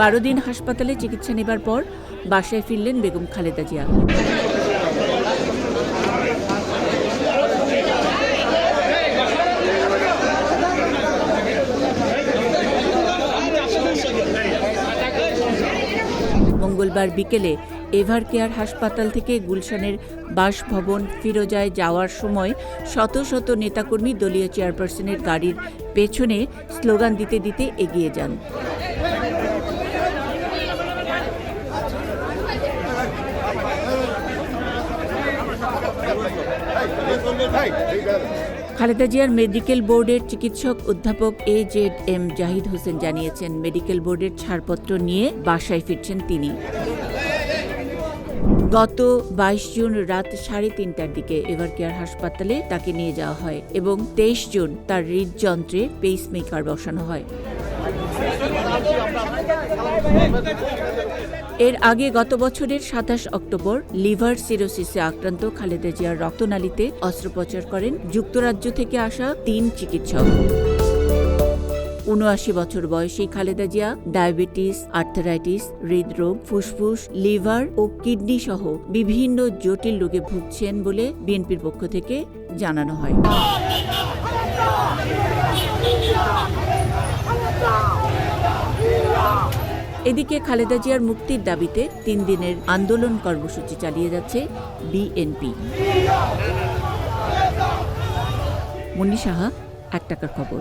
বারো দিন হাসপাতালে চিকিৎসা নেবার পর বাসায় ফিরলেন বেগম খালেদা জিয়া। মঙ্গলবার বিকেলে এভার কেয়ার হাসপাতাল থেকে গুলশানের বাসভবন ফিরোজায় যাওয়ার সময় শত শত নেতাকর্মী দলীয় চেয়ারপারসনের গাড়ির পেছনে স্লোগান দিতে দিতে এগিয়ে যান। খালেদা জিয়ার মেডিকেল বোর্ডের চিকিৎসক অধ্যাপক A Z M Zahid Hossain জানিয়েছেন, মেডিকেল বোর্ডের ছাড়পত্র নিয়ে বাসায় ফিরছেন তিনি। গত বাইশ জুন রাত সাড়ে তিনটার দিকে এভারকেয়ার হাসপাতালে তাকে নিয়ে যাওয়া হয় এবং তেইশ জুন তার হৃদযন্ত্রে পেসমেকার বসানো হয়। এর আগে গত বছরের সাতাশ অক্টোবর লিভার সিরোসিসে আক্রান্ত খালেদা জিয়ার রক্তনালীতে অস্ত্রোপচার করেন যুক্তরাজ্য থেকে আসা তিন চিকিৎসক। উনআশি বছর বয়সী খালেদা জিয়া ডায়াবেটিস, আর্থারাইটিস, হৃদরোগ, ফুসফুস, লিভার ও কিডনি সহ বিভিন্ন জটিল রোগে ভুগছেন বলে বিএনপির পক্ষ থেকে জানানো হয়। এদিকে খালেদা জিয়ার মুক্তির দাবিতে তিন দিনের আন্দোলন কর্মসূচি চালিয়ে যাচ্ছে বিএনপি। মুন্নি সাহা, এক টাকার খবর।